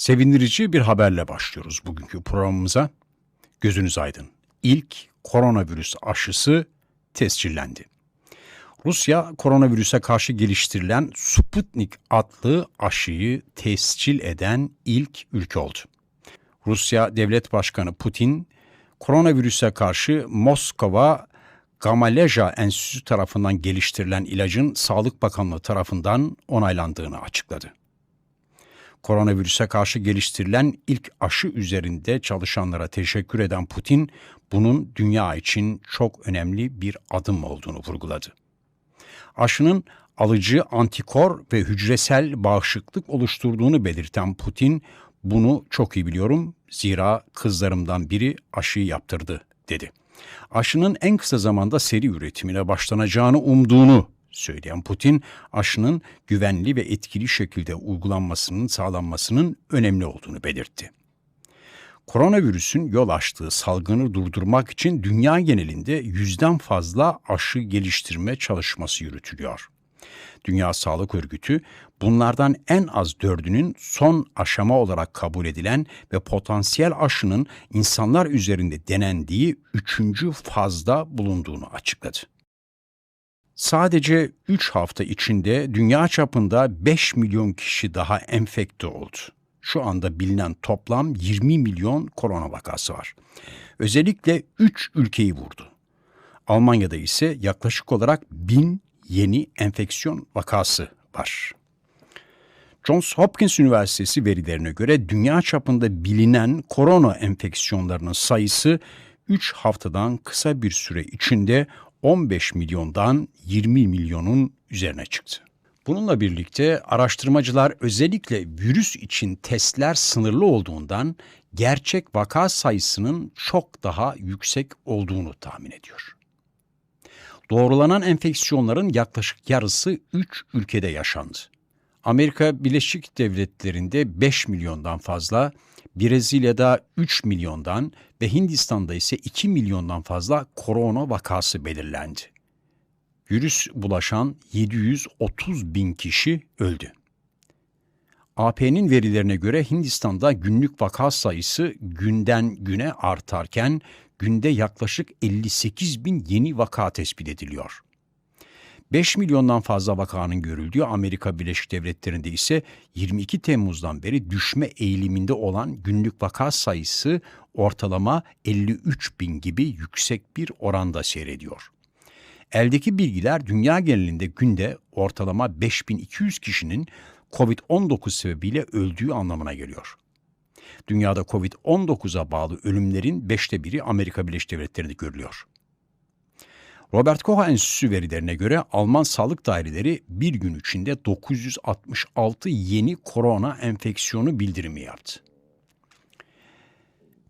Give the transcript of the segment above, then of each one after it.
Sevindirici bir haberle başlıyoruz bugünkü programımıza. Gözünüz aydın. İlk koronavirüs aşısı tescillendi. Rusya koronavirüse karşı geliştirilen Sputnik adlı aşıyı tescil eden ilk ülke oldu. Rusya Devlet Başkanı Putin, koronavirüse karşı Moskova Gamaleja Enstitüsü tarafından geliştirilen ilacın Sağlık Bakanlığı tarafından onaylandığını açıkladı. Koronavirüse karşı geliştirilen ilk aşı üzerinde çalışanlara teşekkür eden Putin, bunun dünya için çok önemli bir adım olduğunu vurguladı. Aşının alıcı antikor ve hücresel bağışıklık oluşturduğunu belirten Putin, bunu çok iyi biliyorum zira kızlarımdan biri aşıyı yaptırdı dedi. Aşının en kısa zamanda seri üretimine başlanacağını umduğunu söyleyen Putin, aşının güvenli ve etkili şekilde uygulanmasının sağlanmasının önemli olduğunu belirtti. Koronavirüsün yol açtığı salgını durdurmak için dünya genelinde yüzden fazla aşı geliştirme çalışması yürütülüyor. Dünya Sağlık Örgütü bunlardan en az dördünün son aşama olarak kabul edilen ve potansiyel aşının insanlar üzerinde denendiği üçüncü fazda bulunduğunu açıkladı. Sadece 3 hafta içinde dünya çapında 5 milyon kişi daha enfekte oldu. Şu anda bilinen toplam 20 milyon korona vakası var. Özellikle 3 ülkeyi vurdu. Almanya'da ise yaklaşık olarak 1000 yeni enfeksiyon vakası var. Johns Hopkins Üniversitesi verilerine göre dünya çapında bilinen korona enfeksiyonlarının sayısı 3 haftadan kısa bir süre içinde 15 milyondan 20 milyonun üzerine çıktı. Bununla birlikte araştırmacılar özellikle virüs için testler sınırlı olduğundan gerçek vaka sayısının çok daha yüksek olduğunu tahmin ediyor. Doğrulanan enfeksiyonların yaklaşık yarısı 3 ülkede yaşandı. Amerika Birleşik Devletleri'nde 5 milyondan fazla, Brezilya'da 3 milyondan ve Hindistan'da ise 2 milyondan fazla korona vakası belirlendi. Virüs bulaşan 730 bin kişi öldü. AP'nin verilerine göre Hindistan'da günlük vaka sayısı günden güne artarken günde yaklaşık 58 bin yeni vaka tespit ediliyor. 5 milyondan fazla vakanın görüldüğü Amerika Birleşik Devletleri'nde ise 22 Temmuz'dan beri düşme eğiliminde olan günlük vaka sayısı ortalama 53 bin gibi yüksek bir oranda seyrediyor. Eldeki bilgiler dünya genelinde günde ortalama 5200 kişinin COVID-19 sebebiyle öldüğü anlamına geliyor. Dünyada COVID-19'a bağlı ölümlerin beşte biri Amerika Birleşik Devletleri'nde görülüyor. Robert Koch Enstitüsü verilerine göre Alman sağlık daireleri bir gün içinde 966 yeni korona enfeksiyonu bildirimi yaptı.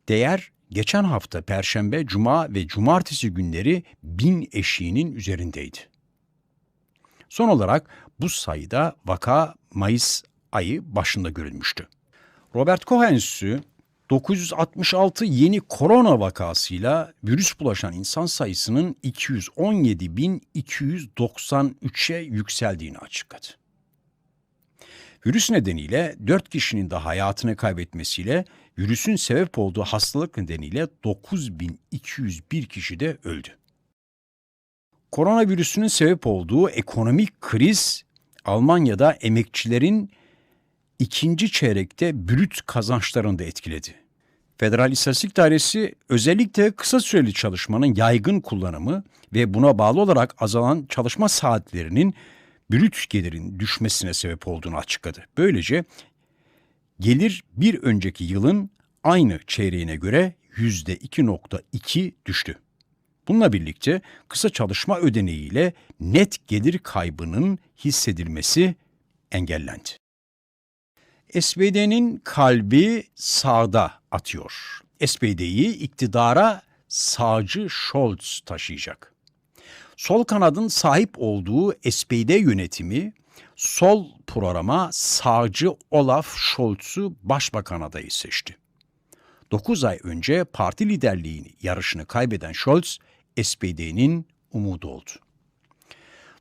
Değer geçen hafta Perşembe, Cuma ve Cumartesi günleri bin eşiğinin üzerindeydi. Son olarak bu sayıda vaka Mayıs ayı başında görülmüştü. Robert Koch Enstitüsü 966 yeni korona vakasıyla virüs bulaşan insan sayısının 217.293'e yükseldiğini açıkladı. Virüs nedeniyle 4 kişinin de hayatını kaybetmesiyle virüsün sebep olduğu hastalık nedeniyle 9201 kişi de öldü. Koronavirüsünün sebep olduğu ekonomik kriz Almanya'da emekçilerin ikinci çeyrekte brüt kazançlarını da etkiledi. Federal İstatistik Dairesi özellikle kısa süreli çalışmanın yaygın kullanımı ve buna bağlı olarak azalan çalışma saatlerinin brüt gelirin düşmesine sebep olduğunu açıkladı. Böylece gelir bir önceki yılın aynı çeyreğine göre yüzde 2.2 düştü. Bununla birlikte kısa çalışma ödeneğiyle net gelir kaybının hissedilmesi engellendi. SPD'nin kalbi sağda atıyor. SPD'yi iktidara sağcı Scholz taşıyacak. Sol kanadın sahip olduğu SPD yönetimi sol programa sağcı Olaf Scholz'u başbakan adayı seçti. 9 ay önce parti liderliğini yarışını kaybeden Scholz, SPD'nin umudu oldu.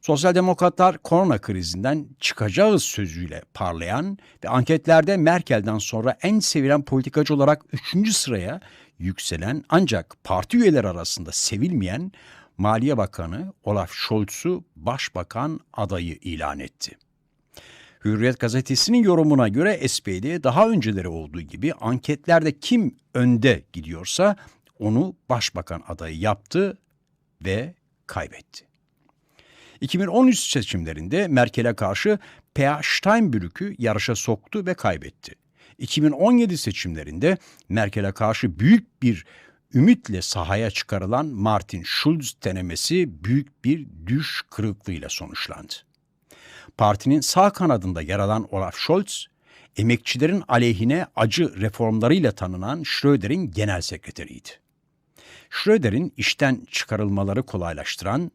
Sosyal demokratlar korona krizinden çıkacağız sözüyle parlayan ve anketlerde Merkel'den sonra en sevilen politikacı olarak 3. sıraya yükselen ancak parti üyeleri arasında sevilmeyen Maliye Bakanı Olaf Scholz'u başbakan adayı ilan etti. Hürriyet gazetesinin yorumuna göre SPD daha önceleri olduğu gibi anketlerde kim önde gidiyorsa onu başbakan adayı yaptı ve kaybetti. 2013 seçimlerinde Merkel'e karşı P.A. Steinbrück'ü yarışa soktu ve kaybetti. 2017 seçimlerinde Merkel'e karşı büyük bir ümitle sahaya çıkarılan Martin Schulz denemesi büyük bir düş kırıklığıyla sonuçlandı. Partinin sağ kanadında yer alan Olaf Scholz, emekçilerin aleyhine acı reformlarıyla tanınan Schröder'in genel sekreteriydi. Schröder'in işten çıkarılmaları kolaylaştıran,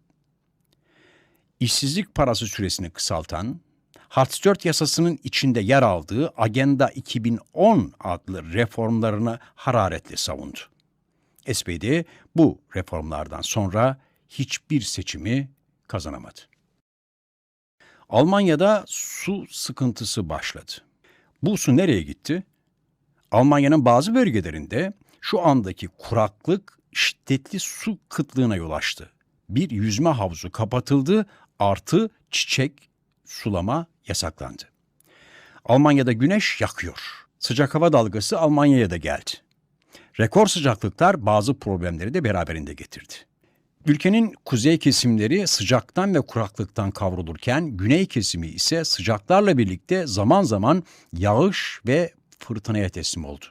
işsizlik parası süresini kısaltan, Hartz 4 yasasının içinde yer aldığı Agenda 2010 adlı reformlarını hararetle savundu. SPD bu reformlardan sonra hiçbir seçimi kazanamadı. Almanya'da su sıkıntısı başladı. Bu su nereye gitti? Almanya'nın bazı bölgelerinde şu andaki kuraklık şiddetli su kıtlığına yol açtı. Bir yüzme havuzu kapatıldı, artı çiçek sulama yasaklandı. Almanya'da güneş yakıyor. Sıcak hava dalgası Almanya'ya da geldi. Rekor sıcaklıklar bazı problemleri de beraberinde getirdi. Ülkenin kuzey kesimleri sıcaktan ve kuraklıktan kavrulurken güney kesimi ise sıcaklarla birlikte zaman zaman yağış ve fırtınaya teslim oldu.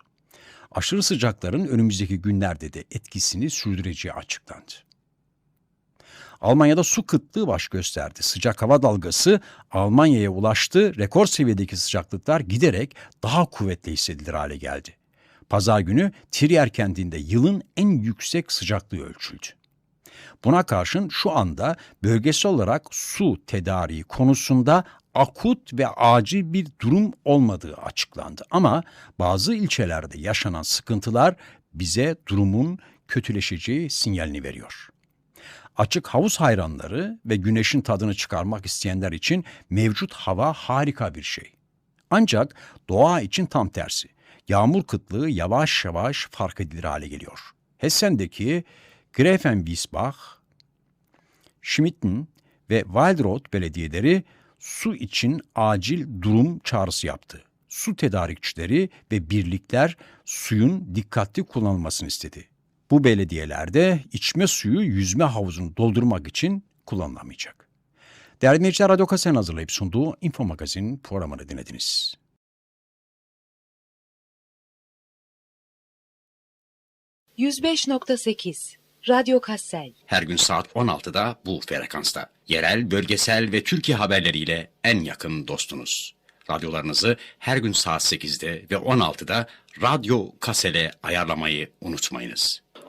Aşırı sıcakların önümüzdeki günlerde de etkisini sürdüreceği açıklandı. Almanya'da su kıtlığı baş gösterdi. Sıcak hava dalgası Almanya'ya ulaştı. Rekor seviyedeki sıcaklıklar giderek daha kuvvetli hissedilir hale geldi. Pazar günü Trier kentinde yılın en yüksek sıcaklığı ölçüldü. Buna karşın şu anda bölgesel olarak su tedariği konusunda akut ve acil bir durum olmadığı açıklandı. Ama bazı ilçelerde yaşanan sıkıntılar bize durumun kötüleşeceği sinyalini veriyor. Açık havuz hayranları ve güneşin tadını çıkarmak isteyenler için mevcut hava harika bir şey. Ancak doğa için tam tersi. Yağmur kıtlığı yavaş yavaş fark edilir hale geliyor. Hessen'deki Grevenwiesbach, Schmitten ve Waldrot belediyeleri su için acil durum çağrısı yaptı. Su tedarikçileri ve birlikler suyun dikkatli kullanılmasını istedi. Bu belediyelerde içme suyu yüzme havuzunu doldurmak için kullanılamayacak. Değerli dinleyiciler, Radyo Kasen hazırlayıp sunduğu Info Magazin programını dinlediniz. %105.8 Radyo Kassel Her gün saat 16'da bu frekansta. Yerel, bölgesel ve Türkiye haberleriyle en yakın dostunuz. Radyolarınızı her gün saat 8'de ve 16'da Radyo Kasel'e ayarlamayı unutmayınız.